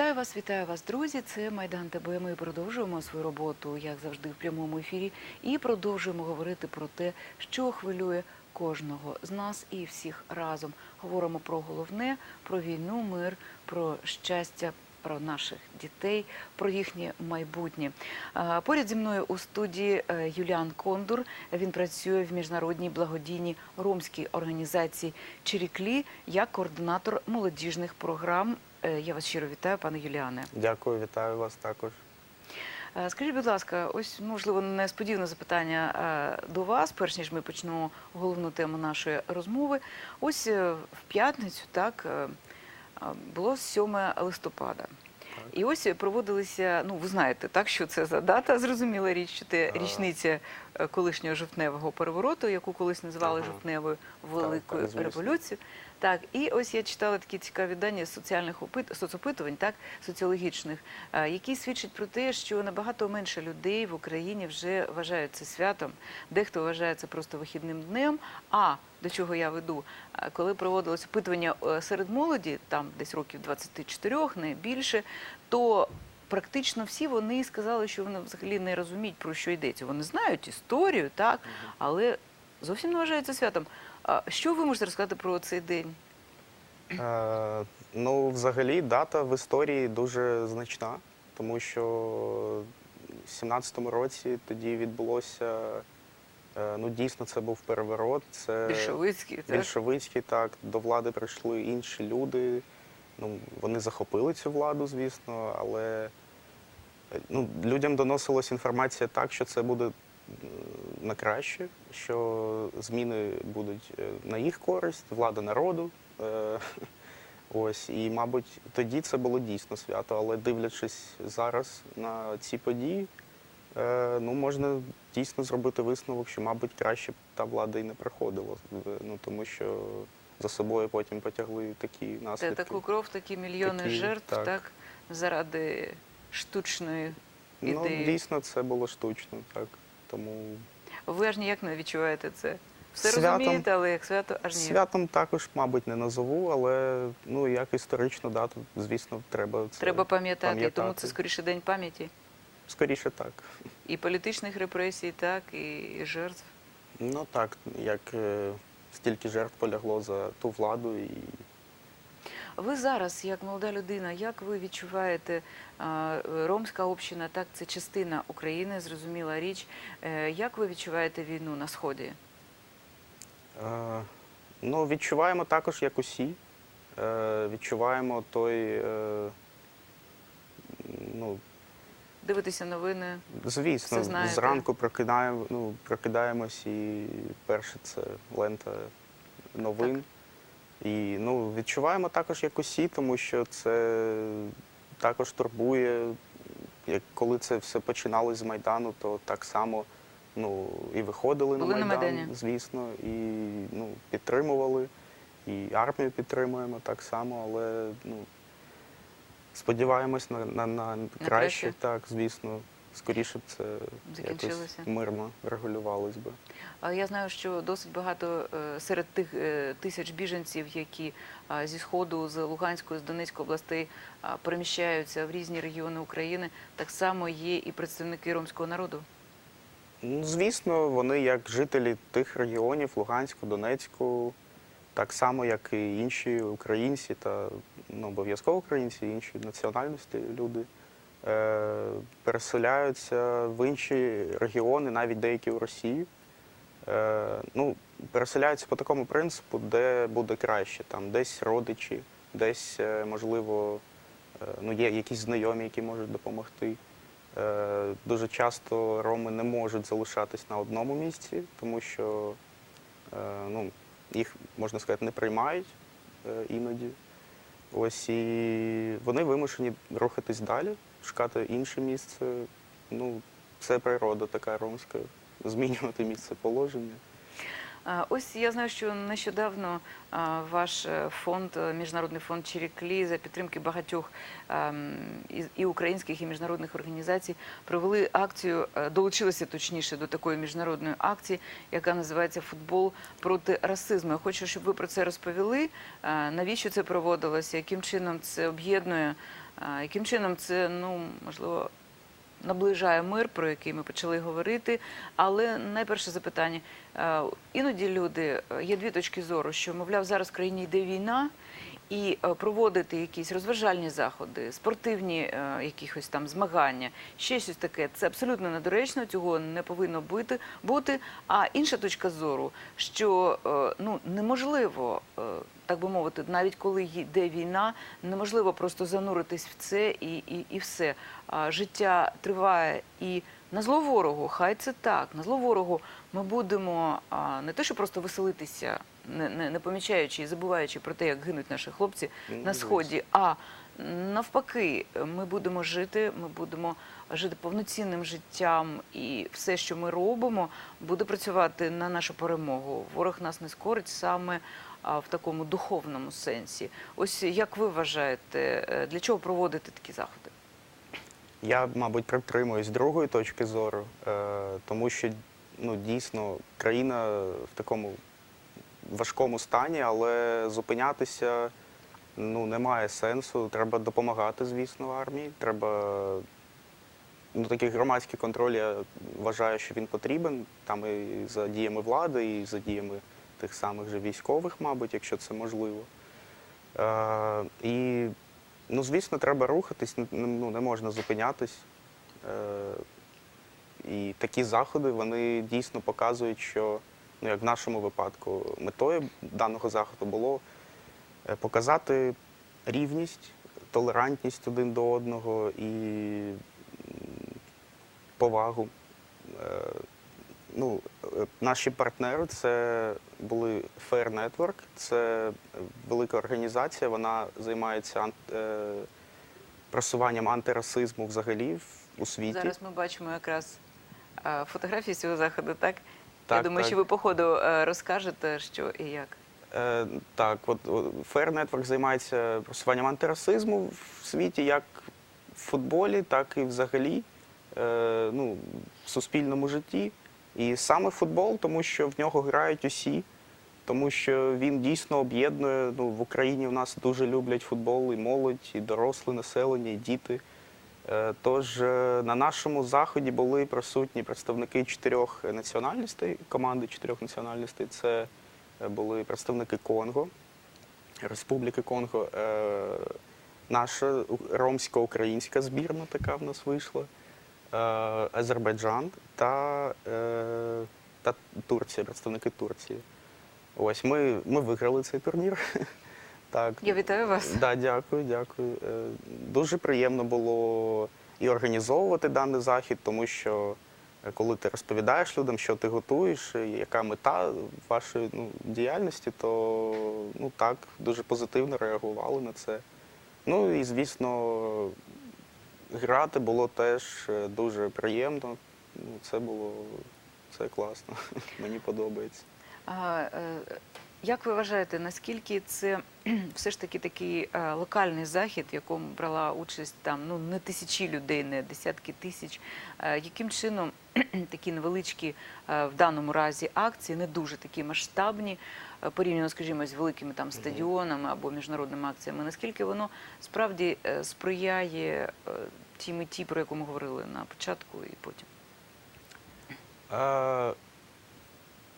Вітаю вас, вітаю вас, друзі. Це Майдан ТБ. Ми продовжуємо свою роботу, як завжди, в прямому ефірі, і продовжуємо говорити про те, що хвилює кожного з нас і всіх разом. Говоримо про головне, про війну, мир, про щастя. Про наших дітей, про їхнє майбутнє. Поряд зі мною у студії е, Юліан Кондур. Він працює в міжнародній благодійній ромській організації Чиріклі як координатор молодіжних програм. Е, Я вас щиро вітаю, пане Юліане. Дякую, вітаю вас також. Е, Скажіть, будь ласка, ось можливо несподіване запитання е, до вас, перш ніж ми почнемо головну тему нашої розмови. Ось в п'ятницю, так було 7 листопада. І ось проводилися, ну ви знаєте, так що це за дата, зрозуміла річ, що це річниця колишнього жовтневого перевороту, яку колись називали Ага. жовтневою великою так, революцією. Так, і ось я читала такі цікаві дані з соціальних опит... соцопитувань, так, соціологічних, е, які свідчать про те, що набагато менше людей в Україні вже вважають це святом. Дехто вважає це просто вихідним днем. А до чого я веду? Е, Коли проводилось опитування е, серед молоді, там десь років 24, не більше, то практично всі вони сказали, що вони взагалі не розуміють, про що йдеться. Вони знають історію, так, але зовсім не вважають це святом. А що ви можете розказати про цей день? Е, ну, взагалі, дата в історії дуже значна, тому що в 17-му році тоді відбулося. е, Ну, дійсно, це був переворот. Це Більшовицький, так? більшовицький, так. До влади прийшли інші люди. Ну, вони захопили цю владу, звісно, але ну, людям доносилась інформація так, що це буде на краще, що зміни будуть е, на їх користь, влада народу. Е, Ось, і, мабуть, тоді це було дійсно свято, але дивлячись зараз на ці події, е, ну, можна дійсно зробити висновок, що, мабуть, краще б та влада і не приходила. Ну, тому що за собою потім потягли такі наслідки. таку кров, такі мільйони Такі, жертв, так. так. заради штучної Ну, дійсно, це було штучно, так. Тому Ви аж ніяк не відчуваєте це. Все Святом- розумієте, але як свято аж ніяк. святом також, мабуть, не назову, але ну, як історичну дату, звісно, треба це Треба пам'ятати, і тому це скоріше день пам'яті. Скоріше так. І політичних репресій, так, і жертв. Ну так, як е, стільки жертв полягло за ту владу і Ви зараз, як молода людина, як ви відчуваєте ромська община, так це частина України, зрозуміла річ. Е, Як ви відчуваєте війну на сході? Е, Ну, відчуваємо також, як усі. Е, Відчуваємо той, е, ну, Дивитеся новини? Звісно, знаєте. зранку прокидаємо, ну, прокидаємось і перше це лента новин. І ну, відчуваємо також як усі, тому що це також турбує. Як коли це все починалось з Майдану, то так само ну, і виходили Були на на Майдан, Майдані? звісно, і ну, підтримували, і армію підтримуємо так само, але ну, сподіваємось на, на, на краще, так, звісно. Скоріше б це якось мирно регулювалось би. А Я знаю, що досить багато е, серед тих е, тисяч біженців, які зі сходу, з Луганської, з Донецької областей переміщаються в різні регіони України, так само є і представники ромського народу. Ну, звісно, вони як жителі тих регіонів Луганську, Донецьку, так само, як і інші українці та ну, обов'язково українці, інші національності люди е, переселяються в інші регіони, навіть деякі в Росію. Е, ну, переселяються по такому принципу, де буде краще. Там десь родичі, десь, е, можливо, е, ну, є якісь знайомі, які можуть допомогти. Е, Дуже часто роми не можуть залишатись на одному місці, тому що ну, їх, можна сказати, не приймають е, іноді. Ось і вони вимушені рухатись далі, шукати інше місце. Ну, це природа така ромська, змінювати місце положення. Ось я знаю, що нещодавно ваш е, фонд, е, міжнародний фонд Чиріклі за підтримки багатьох ем, і- українських, і міжнародних організацій провели акцію, е, долучилися точніше до такої міжнародної акції, яка називається Футбол проти расизму. Я хочу, щоб ви про це розповіли. Навіщо це проводилося? Яким чином це об'єднує Яким чином це, ну, можливо, наближає мир, про який ми почали говорити. Але найперше запитання. Е, Іноді люди, е, є дві точки зору, що, мовляв, зараз в країні йде війна, і е, проводити якісь розважальні заходи, спортивні е, там змагання, ще щось таке. Це абсолютно недоречно, цього не повинно бути. А інша точка зору, що ну неможливо, так би мовити, навіть коли йде війна, неможливо просто зануритись в це і, і, і все. А життя триває і. На зло ворогу, хай це так. На зло ворогу ми будемо а, не те, що просто веселитися, не, не, не помічаючи і забуваючи про те, як гинуть наші хлопці Ну, на сході. А навпаки, ми будемо жити, ми будемо жити повноцінним життям, і все, що ми робимо, буде працювати на нашу перемогу. Ворог нас не скорить саме в такому духовному сенсі. Ось як ви вважаєте, е, для чого проводити такі заходи? Я, мабуть, притримуюсь другої точки зору, е, тому що ну, дійсно країна в такому важкому стані, але зупинятися ну, немає сенсу. Треба допомагати, звісно, армії. Треба ну, такий громадський контроль, я вважаю, що він потрібен там і за діями влади, і за діями тих самих же військових, мабуть, якщо це можливо. Е, і Ну, звісно, треба рухатись, ну, не можна зупинятись. Е, і такі заходи вони дійсно показують, що, ну, як в нашому випадку, метою даного заходу було е, показати рівність, толерантність один до одного і повагу. Е, Ну, е, наші партнери це були Fair Network, це велика організація, вона займається е, просуванням антирасизму взагалі у світі. Зараз ми бачимо якраз е, фотографії з цього заходу, так? Я думаю, так. що ви по ходу е, розкажете, що і як. Е, так, от Fair Network займається просуванням антирасизму в світі, як в футболі, так і взагалі е, ну, в суспільному житті. І саме футбол, тому що в нього грають усі, тому що він дійсно об'єднує. Ну, в Україні в нас дуже люблять футбол, і молодь, і доросле населення, і діти. Е, Тож е, на нашому заході були присутні представники чотирьох національностей, команди чотирьох національностей. Це е, були представники Конго, Республіки Конго, наша ромсько-українська збірна така в нас вийшла, Азербайджан та, е, та Турція, представники Турції. Ось ми, ми виграли цей турнір. Так. Я вітаю вас. Да, дякую, дякую. Е, Дуже приємно було і організовувати даний захід, тому що е, коли ти розповідаєш людям, що ти готуєш, яка мета вашої ну, діяльності, то ну так, дуже позитивно реагували на це. Ну і звісно, грати було теж е, дуже приємно. Ну, це було це класно. Мені подобається. А, е, як ви вважаєте, наскільки це все ж таки такий е, локальний захід, в якому брала участь там ну не тисячі людей, не десятки тисяч? Яким чином такі невеличкі в даному разі акції, не дуже такі масштабні, порівняно, скажімо, з великими там стадіонами або міжнародними акціями, наскільки воно справді е, сприяє е, тій меті, про яку ми говорили на початку і потім? Е,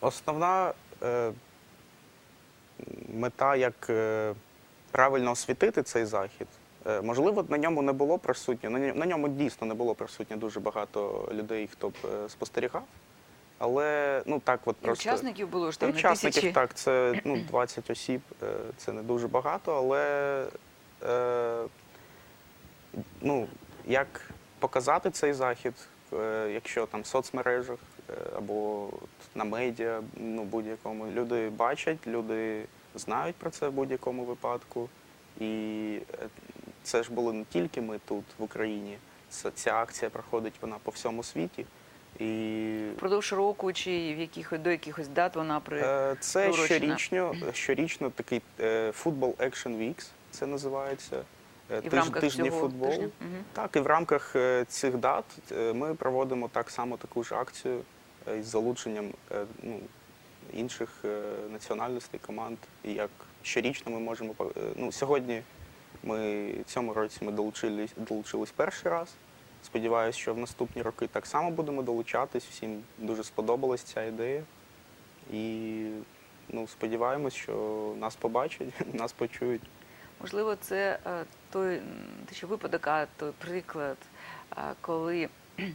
Основна е, мета, як е, правильно освітити цей захід. Е, Можливо, на ньому не було присутньо. На ньому- на ньому дійсно не було присутньо дуже багато людей, хто б спостерігав. Але ну так, от І учасників було ж там не учасників тисячі. так, це ну, 20 осіб, е, це не дуже багато, але е, ну, як показати цей захід, е, якщо там в соцмережах е, або на медіа, ну будь-якому, люди бачать, люди знають про це в будь-якому випадку. І е, це ж були не тільки ми тут, в Україні. Ця акція проходить вона по всьому світі. І Впродовж року чи в якихось до якихось дат вона при Е, Це щорічно, щорічно такий е, Football Action Weeks, це називається. Е, і в тиж- рамках тижні цього футболу. тижня. Мгм. Так, і в рамках е, цих дат е, ми проводимо так само таку ж акцію е, із залученням е, ну, інших е, національностей, команд. І як щорічно ми можемо е, ну, сьогодні Ми цьому році ми долучились, долучились перший раз. Сподіваюся, що в наступні роки так само будемо долучатись. Всім дуже сподобалась ця ідея. І ну, сподіваємось, що нас побачать, нас почують. Можливо, це е, той що випадок, а той приклад, коли е,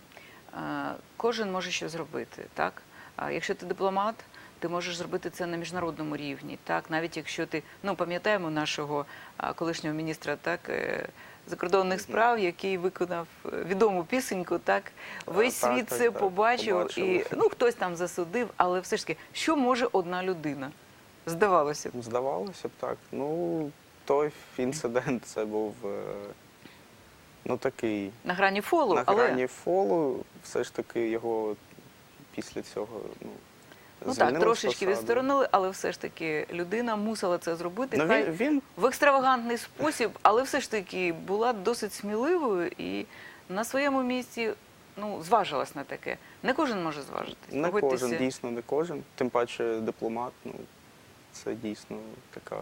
кожен може щось зробити. Так? А Якщо ти дипломат, ти можеш зробити це на міжнародному рівні. Так? Навіть якщо ти, ну пам'ятаємо нашого колишнього міністра так, е, закордонних справ, який виконав е, відому пісеньку, так? Весь так, світ так, це так, побачив, побачили. і ну, хтось там засудив, але все ж таки, що може одна людина? Здавалося б. Здавалося б так. Ну, той інцидент це був е, ну, такий На грані фолу, на але грані фолу. Все ж таки його після цього ну, Ну так, трошечки посади. відсторонили, але все ж таки людина мусила це зробити. Ну, Хай він, він в екстравагантний спосіб, але все ж таки була досить сміливою і на своєму місці ну, зважилась на таке. Не кожен може зважитись. не Погодьтеся. кожен, дійсно не кожен. Тим паче дипломат, ну це дійсно така.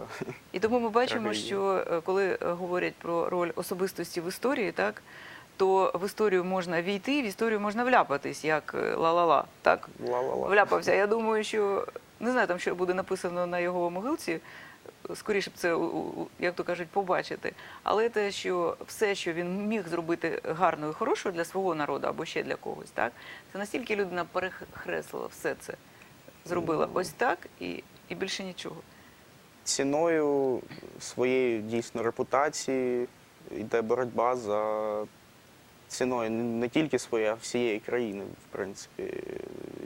І тому ми бачимо, Трагедія. що е, коли е, говорять про роль особистості в історії, так то в історію можна війти, в історію можна вляпатись, як е, ла-ла-ла. Так, Ла-ла-ла. вляпався. Я думаю, що не знаю там, що буде написано на його могилці. Скоріше б це, як то кажуть, побачити. Але те, що все, що він міг зробити гарно і хорошо для свого народу або ще для когось, так це настільки людина перехреслила все це, зробила ось так і, і більше нічого. Ціною своєї дійсно репутації йде боротьба за ціною не тільки своєї, а всієї країни, в принципі.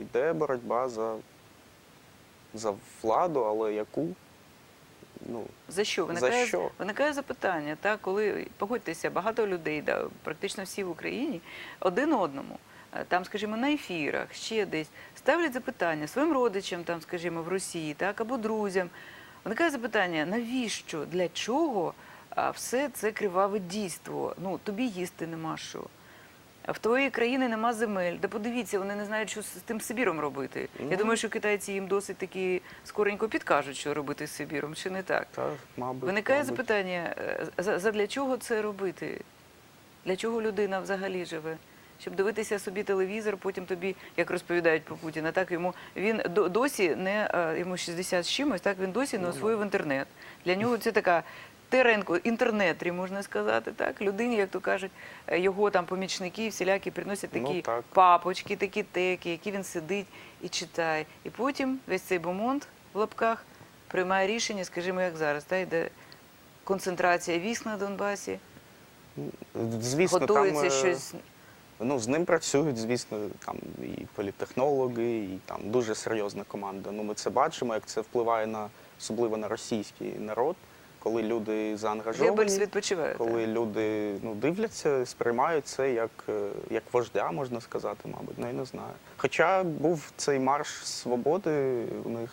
Йде боротьба за, за владу, але яку? Ну, За що? За що? виникає запитання, так, коли погодьтеся, багато людей, да, практично всі в Україні, один одному, е, там, скажімо, на ефірах, ще десь, ставлять запитання своїм родичам, там, скажімо, в Росії, так, або друзям. Виникає запитання, навіщо, для чого все це криваве дійство? Ну, тобі їсти нема що. А В твоїй країни нема земель. Да подивіться, вони не знають, що з тим Сибіром робити. Я Ну. думаю, що китайці їм досить таки скоренько підкажуть, що робити з Сибіром, чи не так? та, мабуть, Виникає мабуть. запитання, е, за, чого це робити? Для чого людина взагалі живе? Щоб дивитися собі телевізор, потім тобі, як розповідають про Путіна, так йому він досі не е, йому 60 з чимось, так він досі не Ну, освоїв інтернет. Для нього це така теренко, інтернетрі, можна сказати, так. Людині, як то кажуть, е, його там помічники всілякі приносять Ну, такі так. папочки, такі теки, які він сидить і читає. І потім весь цей бомонд в лапках приймає рішення, скажімо, як зараз, та йде концентрація військ на Донбасі, Звісно, готується там, е, щось. Ну, з ним працюють, звісно, там і політехнологи, і там дуже серйозна команда. Ну, ми це бачимо, як це впливає на особливо на російський народ, коли люди заангажовані, відпочиває. коли люди ну, дивляться, сприймають це як, е, як вождя, можна сказати, мабуть. Ну, я не знаю. Хоча був цей марш свободи у них,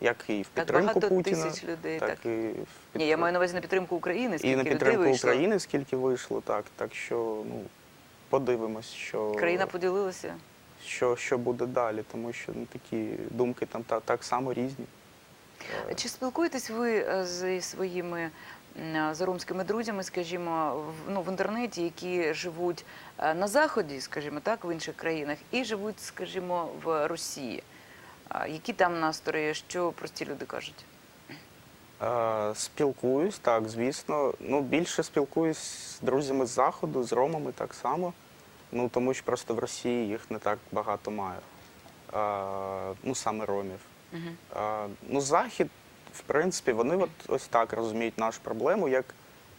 як і в підтримку багато Путіна, тисяч людей. так, Так, і в Ні, я маю на увазі на підтримку України, і скільки на людей підтримку вийшло. України, скільки вийшло, так. Так що ну, подивимось, що, Країна поділилася. що, що буде далі, тому що ну, такі думки там та, так само різні. Е, Чи спілкуєтесь ви е, зі своїми м, заромськими друзями, скажімо, в, ну, в інтернеті, які живуть е, на Заході, скажімо так, в інших країнах, і живуть, скажімо, в Росії? Які там настрої, що прості люди кажуть? Е, Спілкуюсь, так, звісно. Ну, більше спілкуюсь з друзями з Заходу, з Ромами так само. Ну, тому що просто в Росії їх не так багато маю. Е, Ну, саме ромів. Ну, Захід, в принципі, вони от ось так розуміють нашу проблему як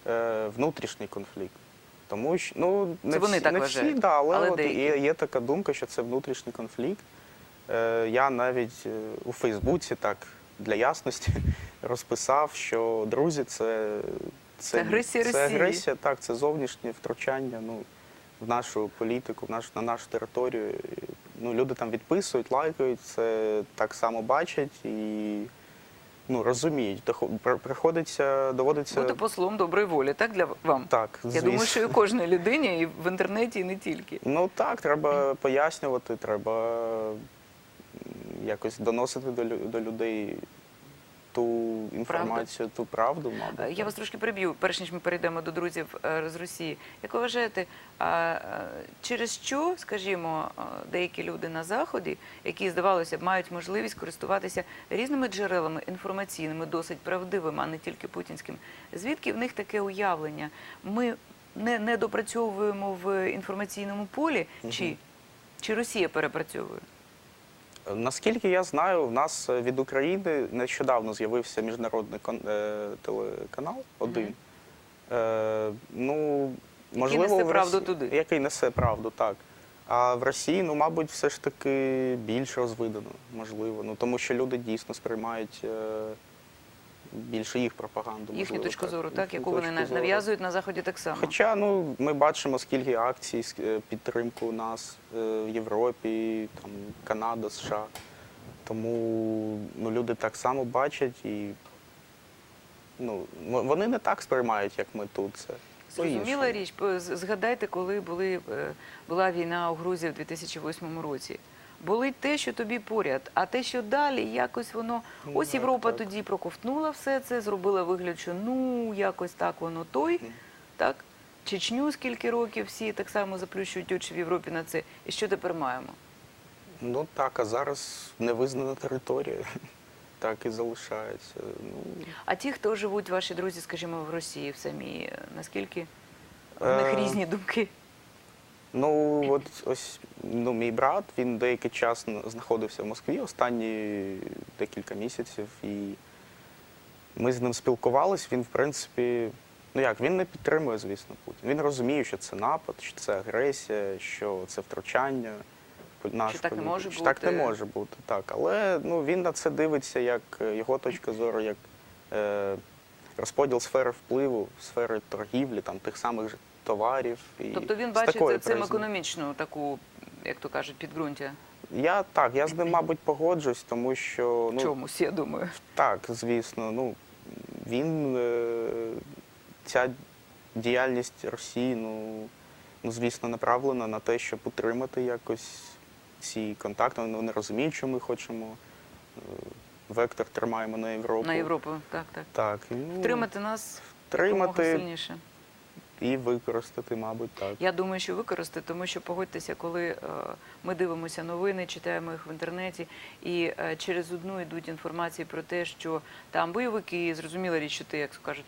е, внутрішній конфлікт. Тому що ну не Це вони всі, так не всі, да, але, але от є, є така думка, що це внутрішній конфлікт. Е, я навіть е, у Фейсбуці так для ясності розписав, що друзі, це, Це агресія це агресія, так, це зовнішнє втручання ну, в нашу політику, в наш, на нашу територію. Ну, люди там відписують, лайкають, це так само бачать і ну, розуміють. Дохо- Приходиться, доводиться. Бути послом доброї волі, так для вам? Так, Я звісно. думаю, що і кожній людині, і в інтернеті, і не тільки. Ну так, треба пояснювати, треба м, якось доносити до, лю- до людей ту інформацію, ту правду, мабуть. Е, Я вас трошки переб'ю, перш ніж ми перейдемо до друзів е, з Росії. Як ви вважаєте, е, через що, скажімо, деякі люди на заході, які здавалося б мають можливість користуватися різними джерелами інформаційними, досить правдивими, а не тільки путінським, звідки в них таке уявлення? Ми не, не допрацьовуємо в інформаційному полі, чи, чи Росія перепрацьовує? Наскільки я знаю, в нас е, від України нещодавно з'явився міжнародний кон- е, телеканал один. Е, ну, можливо, несе в правду Росі- туди. Який несе правду, так. А в Росії, ну, мабуть, все ж таки більш розвидано, можливо. Ну, тому що люди дійсно сприймають е, більше їх пропаганду. Їхню можливо, точку зору, так, яку вони зору. нав'язують на заході так само. Хоча ну, ми бачимо, скільки акцій, е, підтримку у нас е, в Європі, там, Канада, США. Тому ну, люди так само бачать і ну, вони не так сприймають, як ми тут. Це Зрозуміла річ. Згадайте, коли були, е, була війна у Грузії в 2008 році. Болить те, що тобі поряд, а те, що далі, якось воно. Ну, Ось Європа тоді проковтнула все це, зробила вигляд, що ну якось так воно той, так? Чечню скільки років всі так само заплющують очі в Європі на це. І що тепер маємо? Ну так, а зараз невизнана територія. Так і залишається. Ну, А ті, хто живуть, ваші друзі, скажімо, в Росії в самій, наскільки в них Е, різні думки? Ну, от ось ну, мій брат, він деякий час знаходився в Москві останні декілька місяців, і ми з ним спілкувались. Він, в принципі, ну як, він не підтримує, звісно, Путін. Він розуміє, що це напад, що це агресія, що це втручання. в нашу так не може що Так не бути. може бути, так. Але ну, він на це дивиться як е, його точка зору, як е, розподіл сфери впливу, сфери торгівлі, там, тих самих товарів. І Тобто він бачить цим призми. економічну таку, як то кажуть, підґрунтя. Я так, я з ним, мабуть, погоджусь, тому що В ну чомусь, я думаю. так, звісно, ну він е, ця діяльність Росії, ну, ну звісно, направлена на те, щоб утримати якось ці контакти. Ну, Вони розуміють, що ми хочемо. е, Вектор тримаємо на Європу. На Європу, так, так. Так, ну, Втримати нас втримати сильніше. І використати, мабуть, так. Я думаю, що використати, тому що погодьтеся, коли е, ми дивимося новини, читаємо їх в інтернеті, і е, через одну йдуть інформації про те, що там бойовики, зрозуміла річ, що ти, як кажуть,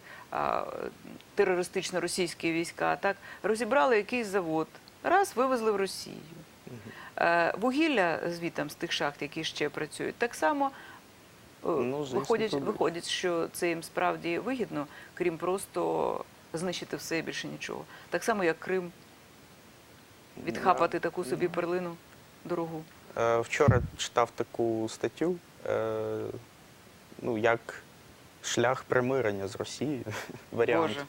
терористично російські війська, так розібрали якийсь завод, раз вивезли в Росію. Е, Вугілля звітам з тих шахт, які ще працюють, так само. Ну, звісно, виходять, що це їм справді вигідно, крім просто знищити все і більше нічого. Так само, як Крим, відхапати таку собі перлину дорогу. Е, Вчора читав таку статтю, е, ну, як шлях примирення з Росією. Варіант. Боже,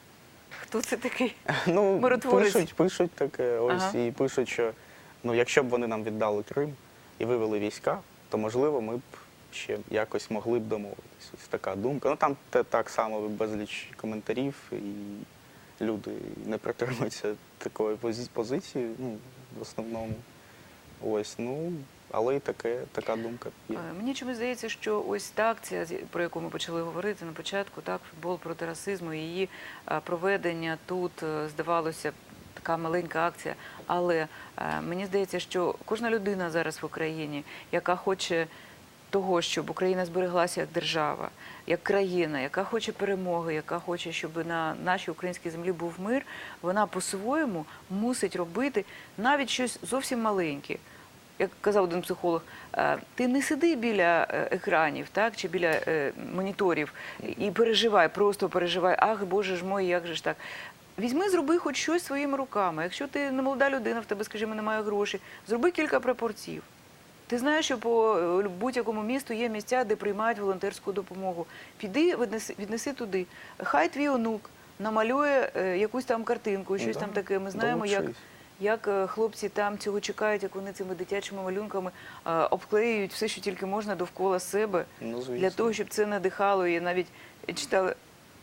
хто це такий? Ну, Миротворець. пишуть, пишуть таке, ось Ага. і пишуть, що ну, якщо б вони нам віддали Крим і вивели війська, то можливо ми б ще якось могли б домовитися. Ось така думка. Ну там те, так само безліч коментарів, і люди не притримуються такої пози- позиції, ну, в основному. Ось, ну, але і таке, така думка є. Е, Мені чомусь здається, що ось та акція, про яку ми почали говорити на початку, так, футбол проти расизму, її е, проведення тут е, здавалося така маленька акція. Але мені здається, що кожна людина зараз в Україні, яка хоче того, щоб Україна збереглася як держава, як країна, яка хоче перемоги, яка хоче, щоб на нашій українській землі був мир, вона по-своєму мусить робити навіть щось зовсім маленьке. Як казав один психолог, е, ти не сиди біля е, екранів, так чи біля е, моніторів і переживай, просто переживай. Ах, Боже ж мой, як же ж так. Візьми, зроби хоч щось своїми руками. Якщо ти не молода людина, в тебе, скажімо, немає грошей, зроби кілька прапорців. Ти знаєш, що по е, будь-якому місту є місця, де приймають волонтерську допомогу. Піди, віднеси, віднеси туди. Хай твій онук намалює е, якусь там картинку, щось Да, там таке. Ми знаємо, як, як е, хлопці там цього чекають, як вони цими дитячими малюнками обклеюють все, що тільки можна довкола себе, Ну, для того, щоб це надихало. І навіть читали,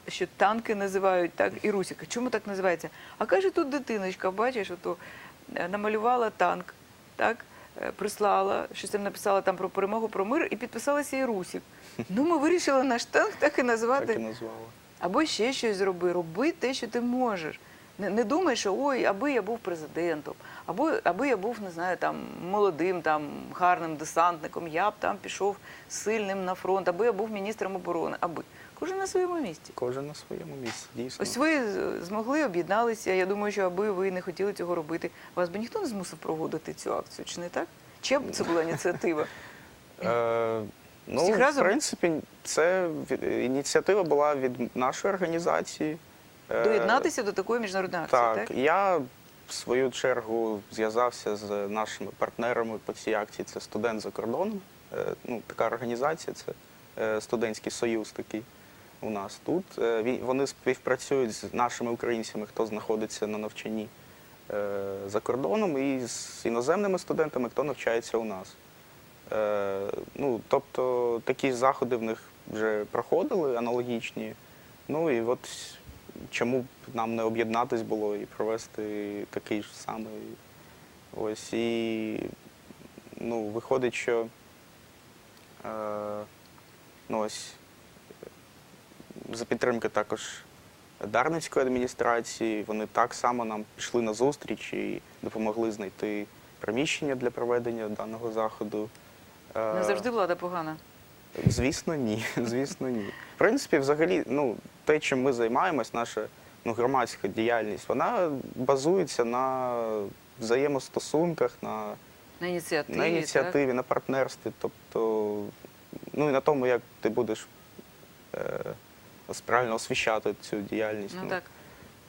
що танки називають так, і Русіка. Чому так називається? А каже, тут дитиночка, бачиш, ото намалювала танк, так? Е, прислала, щось там написала там про перемогу, про мир, і підписалася і Русік. Ну, ми вирішили наш танк так і назвати. Так і назвала. Або ще щось зроби, роби те, що ти можеш. Не, не думай, що ой, аби я був президентом, або аби я був, не знаю, там молодим, там гарним десантником, я б там пішов сильним на фронт, аби я був міністром оборони. Аби кожен на своєму місці. Кожен на своєму місці, дійсно. Ось ви змогли об'єдналися. Я думаю, що аби ви не хотіли цього робити, вас би ніхто не змусив проводити цю акцію, чи не так? Чия б це була ініціатива? Е, ну, в принципі, це ініціатива була від нашої організації. Е, Доєднатися до такої міжнародної акції, Так, так? я в свою чергу зв'язався з нашими партнерами по цій акції. Це студент за кордоном. Е, Ну, така організація, це студентський союз такий у нас тут. Е, Вони співпрацюють з нашими українцями, хто знаходиться на навчанні е, за кордоном, і з іноземними студентами, хто навчається у нас. Е, Ну, тобто такі заходи в них вже проходили аналогічні. Ну і от чому б нам не об'єднатись було і провести такий ж самий. Ось і ну, виходить, що е, ну, ось, за підтримки також Дарницької адміністрації, вони так само нам пішли на зустріч і допомогли знайти приміщення для проведення даного заходу. Е, Не завжди влада погана. Звісно, ні. Звісно, ні. В принципі, взагалі, ну, те, чим ми займаємось, наша ну, громадська діяльність, вона базується на взаємостосунках, на, На ініціативі. на ініціативі, на партнерстві. Тобто, ну і на тому, як ти будеш е, ось правильно освіщати цю діяльність. Ну так.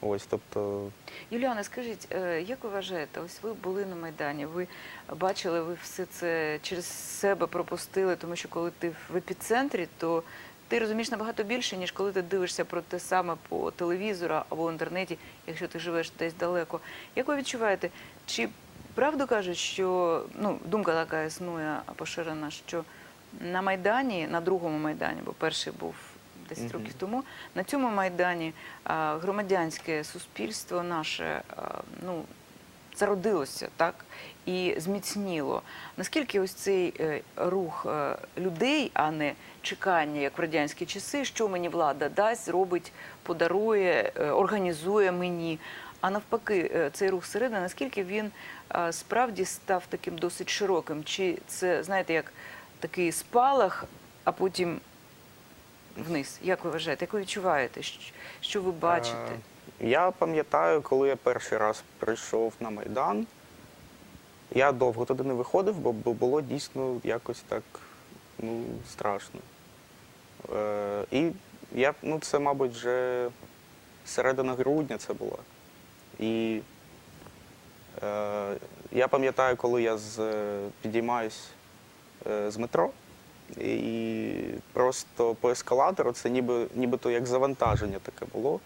Ось, тобто, Юліана, скажіть, е, як ви вважаєте, ось ви були на Майдані, ви бачили, ви все це через себе пропустили, тому що коли ти в епіцентрі, то ти розумієш набагато більше, ніж коли ти дивишся про те саме по телевізору або в інтернеті, якщо ти живеш десь далеко. Як ви відчуваєте, чи правду кажуть, що ну, думка така існує поширена, що на Майдані, на другому Майдані, бо перший був 10 Мгм. років тому, на цьому майдані а, громадянське суспільство наше а, ну, зародилося так і зміцніло. Наскільки ось цей е, рух е, людей, а не чекання, як в радянські часи, що мені влада дасть, зробить, подарує, е, організує мені. А навпаки, цей рух середини, наскільки він справді став таким досить широким? Чи це, знаєте, як такий спалах, а потім вниз? Як ви вважаєте? Як ви відчуваєте? Що ви бачите? Е, Я пам'ятаю, коли я перший раз прийшов на Майдан, я довго туди не виходив, бо було дійсно якось так ну, страшно. Е, і ну, це, мабуть, вже середина грудня це була. І е, я пам'ятаю, коли я з, підіймаюсь з метро, і просто по ескалатору це ніби, нібито як завантаження таке було.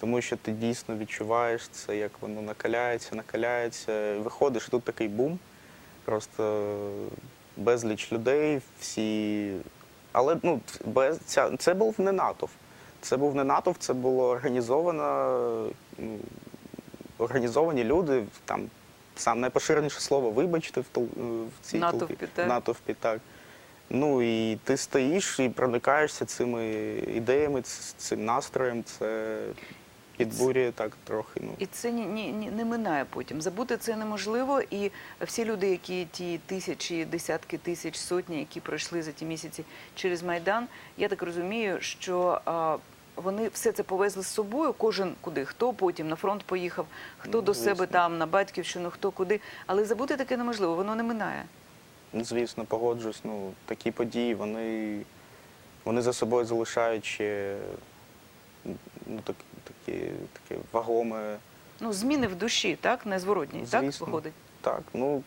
Тому що ти дійсно відчуваєш це, як воно накаляється, накаляється. Виходиш, тут такий бум. Просто безліч людей, всі. Але ну, без, ця, це був не натовп. Це був не натовп, це було організовано, ну, організовані люди. Там сам найпоширеніше слово вибачте в, тол, в цій Натовпі, толпі. натовпі, так. Ну і ти стоїш і проникаєшся цими ідеями, цим настроєм. Це підбурює так трохи. Ну. І це ні, ні, ні, не минає потім. Забути це неможливо. І всі люди, які ті тисячі, десятки тисяч, сотні, які пройшли за ті місяці через Майдан, я так розумію, що а, вони все це повезли з собою, кожен куди. Хто потім на фронт поїхав, хто Ну, до себе там, на батьківщину, хто куди. Але забути таке неможливо, воно не минає. Ну, Звісно, погоджуюсь. Ну, такі події, вони, вони за собою залишають ще ну, так, такі, таке вагоме. Ну, зміни в душі, так? Незворотні, так виходить? Так, ну,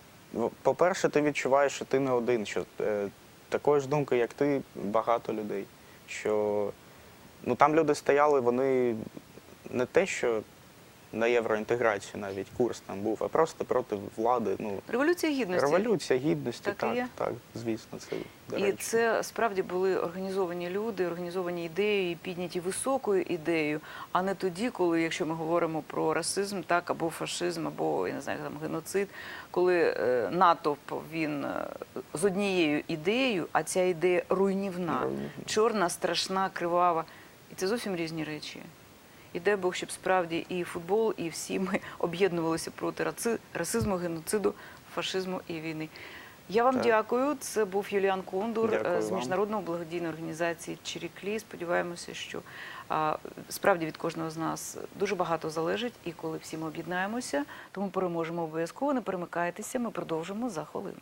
по-перше, ти відчуваєш, що ти не один, що е, такої ж думки, як ти, багато людей. Що ну, там люди стояли, вони не те, що на євроінтеграцію навіть курс там був, а просто проти влади. Ну, Революція гідності. революція гідності, Так і так, є. так, звісно, це до І речі. це справді були організовані люди, організовані ідеї, підняті високою ідеєю, а не тоді, коли, якщо ми говоримо про расизм, так або фашизм, або я не знаю, там геноцид, коли е, натовп він е, з однією ідеєю, а ця ідея руйнівна, Руйнівна. чорна, страшна, кривава. І це зовсім різні речі. І дай Бог, щоб справді і футбол, і всі ми об'єднувалися проти расизму, геноциду, фашизму і війни. Я вам Так. дякую. Це був Юліан Кондур е, Дякую з міжнародної благодійної організації Чиріклі. Сподіваємося, що а, справді від кожного з нас дуже багато залежить, і коли всі ми об'єднаємося, тому переможемо обов'язково. Не перемикайтеся. Ми продовжимо за хвилину.